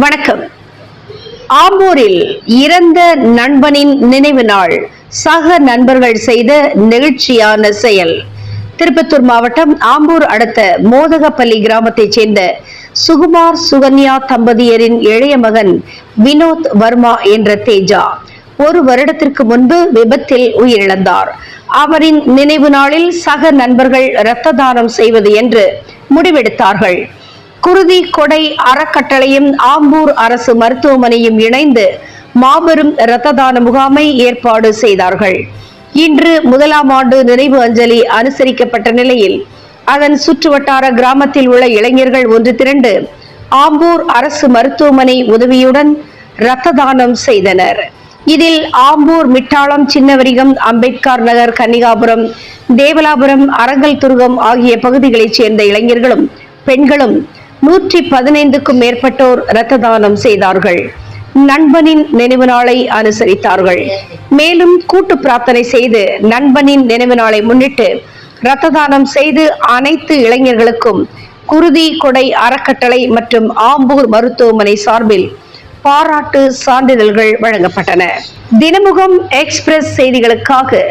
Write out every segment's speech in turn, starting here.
வணக்கம். ஆம்பூரில் இறந்த நண்பனின் நினைவு நாள் சக நண்பர்கள் செய்த நெகிழ்ச்சியான செயல். திருப்பத்தூர் மாவட்டம் ஆம்பூர் அடுத்த மோதகப்பள்ளி கிராமத்தைச் சேர்ந்த சுகுமார் சுகன்யா தம்பதியரின் இளைய மகன் வினோத் வர்மா என்ற தேஜா ஒரு வருடத்திற்கு முன்பு விபத்தில் உயிரிழந்தார். அவரின் நினைவு நாளில் சக நண்பர்கள் இரத்த தானம் செய்வது என்று முடிவெடுத்தார்கள். குருதி கொடை அறக்கட்டளையும் ஆம்பூர் அரசு மருத்துவமனையும் இணைந்து மாபெரும் இரத்த தான முகாமை ஏற்பாடு செய்தார்கள். இன்று முதலாம் ஆண்டு நினைவு அஞ்சலி அனுசரிக்கப்பட்ட நிலையில் அதன் சுற்றுவட்டார கிராமத்தில் உள்ள இளைஞர்கள் ஒன்று திரண்டு ஆம்பூர் அரசு மருத்துவமனை உதவியுடன் இரத்த தானம் செய்தனர். இதில் ஆம்பூர் மிட்டாளம் சின்னவரிகம் அம்பேத்கர் நகர் கன்னிகாபுரம் தேவலாபுரம் அரங்கல் துருகம் ஆகிய பகுதிகளைச் சேர்ந்த இளைஞர்களும் பெண்களும் நூற்றி பதினைந்துக்கும் மேற்பட்டோர் இரத்த தானம் செய்தார்கள். நண்பனின் நினைவு நாளை அனுசரித்தார்கள். மேலும் கூட்டு பிரார்த்தனை செய்து நண்பனின் நினைவு நாளை முன்னிட்டு இரத்த தானம் செய்து அனைத்து இளைஞர்களுக்கும் குருதி கொடை அறக்கட்டளை மற்றும் ஆம்பூர் மருத்துவமனை சார்பில் பாராட்டு சான்றிதழ்கள் வழங்கப்பட்டன. தினமுகம் எக்ஸ்பிரஸ் செய்திகளுக்காக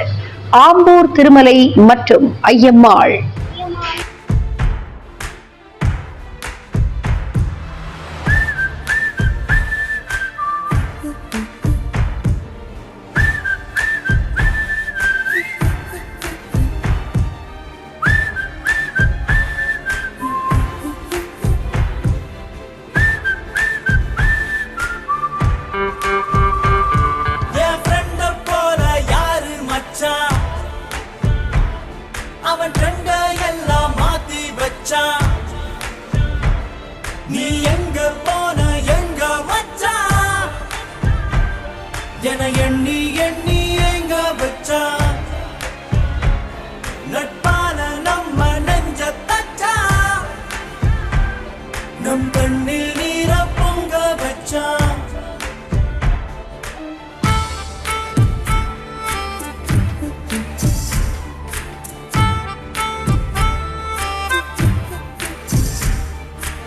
ஆம்பூர் திருமலை மற்றும் ஐயம்மாள். என எண்ணி எண்ணி எங்க வச்சா. நட்பான நம்ம நெஞ்ச தச்சா நம் கண்ணில் நீர பொங்க வச்சா.